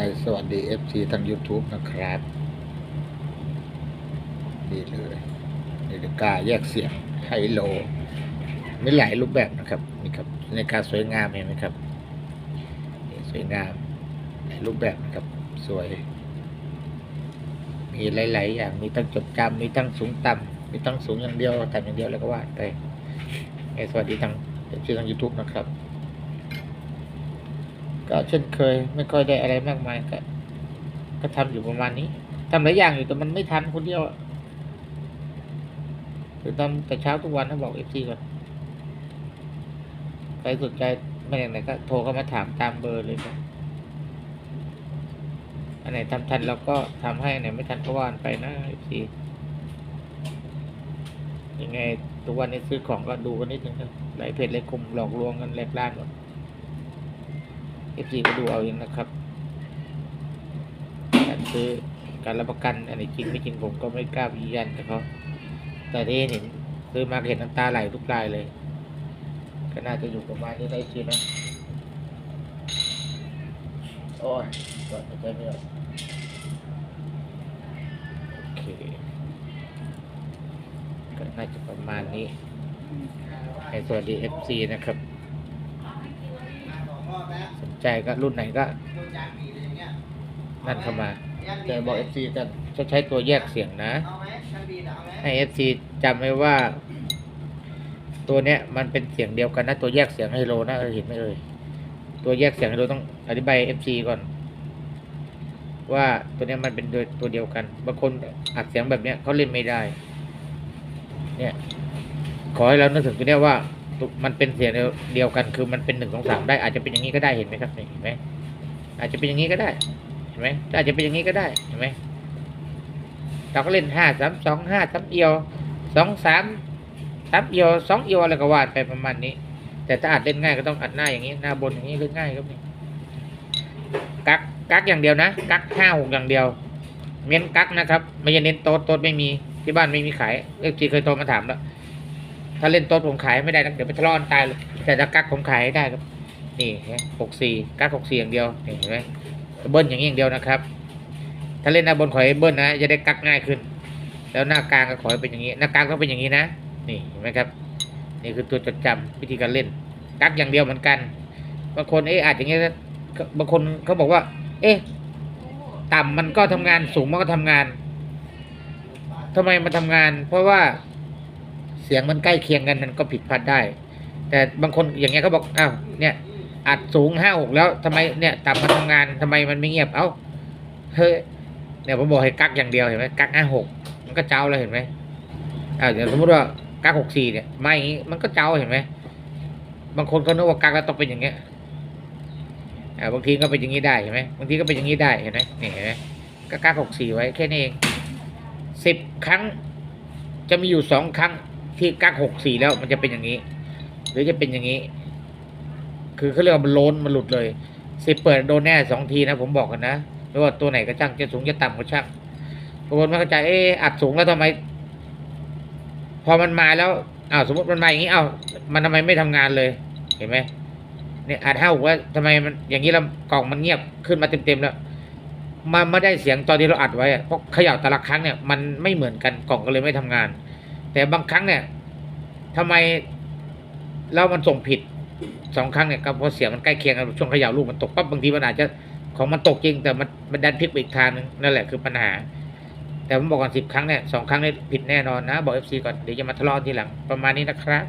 ไงสวัสดี FC ทาง YouTube นะครับ นี่เลยนาฬิกาแยกเสียงไฮโลมีหลายรูปแบบนะครับนี่ครับนาฬิกาสวยงามเห็นไหมครับสวยงามหลายรูปแบบนะครับสวย มีหลาย ๆ อย่างมีทั้งจดจำมีทั้งสูงต่ำมีทั้งสูงอย่างเดียวต่ำอย่างเดียวแล้วก็ว่าไปสวัสดีทาง FC ทาง YouTube นะครับ ก็เช่นเคย ไม่ค่อยได้อะไรมากมายก็ก็ทำอยู่ประมาณนี้ทำหลายอย่างอยู่แต่มันไม่ทันคนเดียวอะคือทำแต่เช้าทุกวันนะบอกเอฟซีก่อนใครสนใจไม่อย่างไหนก็โทรเข้ามาถามตามเบอร์เลยครับอันไหนทำทันเราก็ทำให้อันไหนไม่ทันก็ว่านไปนะเอฟซียังไงทุกวันนี้ซื้อของก็ดูกันนิดนึงนะหลายเพจหลายกลุ่มหลอกลวงกันแหลกล่านหมด เอฟซีก็ดูเอาเองนะครับการซื้อการรับประกันอะไรจริงไม่จริงผมก็ไม่กล้ายืนยันกับเขาแต่ที่เห็นซื้อมาเห็นน้ำตาไหลทุกรายเลย ก็น่าจะอยู่ประมาณนี้ได้สินะโอ้ยกดไม่ใช่ไม่ออกโอเคก็น่าจะประมาณนี้ให้สวัสดี FC นะครับ ใจก็รุ่นไหนก็นั่นเข้ามา แต่บอก FC จะจะใช้ตัวแยกเสียงนะ ให้ FC จำไว้ว่า ตัวเนี้ยมันเป็นเสียงเดียวกันนะ ตัวแยกเสียงไฮโลนะเออเห็นไหมเอ่ยตัวแยกเสียงไฮโลต้องอธิบาย FC ก่อนว่าตัวเนี้ยมันเป็นตัวตัวเดียวกัน บางคนอัดเสียงแบบเนี้ยเขาเล่นไม่ได้ เนี่ย ขอให้เรานึกถึงตัวเนี้ยว่า มันเป็นเสียงเดียวกันคือมันเป็นหนึ่งสองสามได้อาจจะเป็นอย่างนี้ก็ได้เห็นไหมครับเห็นไหมอาจจะเป็นอย่างนี้ก็ได้เห็นไหมอาจจะเป็นอย่างนี้ก็ได้เห็นไหมเราก็เล่นห้าสามสองห้าสามเอียวสองสามสามเอียวสองเอียวอะไรก็ว่าไปประมาณนี้ แต่ถ้าอัดเล่นง่ายก็ต้องอัดหน้าอย่างนี้หน้าบนอย่างนี้เล่นง่ายครับนี่กักกักอย่างเดียวนะกักห้าหกอย่างเดียวเน้นกักนะครับ ไม่ใช่เน้นโต๊ดโต๊ดไม่มีที่บ้านไม่มีขายเอฟซีเคยโทรมาถามแล้ว ถ้าเล่นโต๊ดผมขายไม่ได้นะเดี๋ยวไปทะเลาะกันตายเลยแต่ถ้ากักผมขายให้ได้ครับ นี่หกสี่กักหกสี่อย่างเดียวนี่เห็นไหมเบิ้ลอย่างนี้อย่างเดียวนะครับ ถ้าเล่นหน้าบนขอให้เบิ้ลนะจะได้กักง่ายขึ้น แล้วหน้ากลางก็ขอให้เป็นอย่างนี้ หน้ากลางต้องเป็นอย่างนี้นะ นี่เห็นไหมครับ นี่คือตัวจดจำวิธีการเล่น กักอย่างเดียวเหมือนกันบางคนเอ๊ะอาจอย่างเงี้ยนะบางคนเขาบอกว่า เอ๊ะต่ำมันก็ทำงานสูงมันก็ทำงานทำไมมันทำงาน เพราะว่า เสียงมันใกล้เคียงกันมันก็ผิดพลาดได้ แต่บางคนอย่างเงี้ยเขาบอกอ้าวเนี่ยอัดสูงห้าหกแล้วทำไมเนี่ยต่ำมันทำงานทำไมมันไม่เงียบเอ้าเฮ้ยเนี่ยผมบอกให้กักอย่างเดียวเห็นไหมกักห้าหกมันก็เจ้าเลยเห็นไหมอ้าวเดี๋ยวสมมติว่ากักหกสี่เนี่ยไม่งี้มันก็เจ้าเห็นไหมบางคนเขานึกว่ากักแล้วต้องเป็นอย่างเงี้ยอ่าบางทีก็เป็นอย่างนี้ได้เห็นไหมบางทีก็เป็นอย่างนี้ได้เห็นไหมนี่เห็นไหมก็กักหกสี่ไว้แค่นี้เองสิบครั้งจะมีอยู่สองครั้ง ที่กักหกสี่แล้วมันจะเป็นอย่างนี้ หรือจะเป็นอย่างนี้ คือเขาเรียกว่ามันโล้นมันหลุดเลยสิเปิดโดนแน่สองทีนะ ผมบอกกันนะไม่ว่าตัวไหนก็ช่างจะสูงจะต่ำก็ช่างบางคนไม่เข้าใจเอออัดสูงแล้วทำไม พอมันมาแล้วอ้าวสมมติมันมาอย่างนี้อ้าวมันทำไมไม่ทำงานเลย เห็นไหมเนี่ยอัดห้าว่าทำไมมันอย่างนี้แล้วกล่องมันเงียบขึ้นมาเต็มๆแล้วมันไม่ได้เสียงตอนที่เราอัดไว้เพราะเขย่าแต่ละครั้งเนี่ยมันไม่เหมือนกันกล่องก็เลยไม่ทำงาน แต่บางครั้งเนี่ยทำไมแล้วมันส่งผิดสองครั้งเนี่ยก็เพราะเสียงมันใกล้เคียงกันช่วงเขย่าลูกมันตกปั๊บบางทีมันอาจจะของมันตกจริง แต่มันมันดันพลิกไปอีกทางนึงนั่นแหละคือปัญหา แต่ผมบอกก่อนสิบครั้งเนี่ยสองครั้งเนี่ยผิดแน่นอนนะ บอกเอฟซีก่อนเดี๋ยวจะมาทะเลาะทีหลังประมาณนี้นะครับ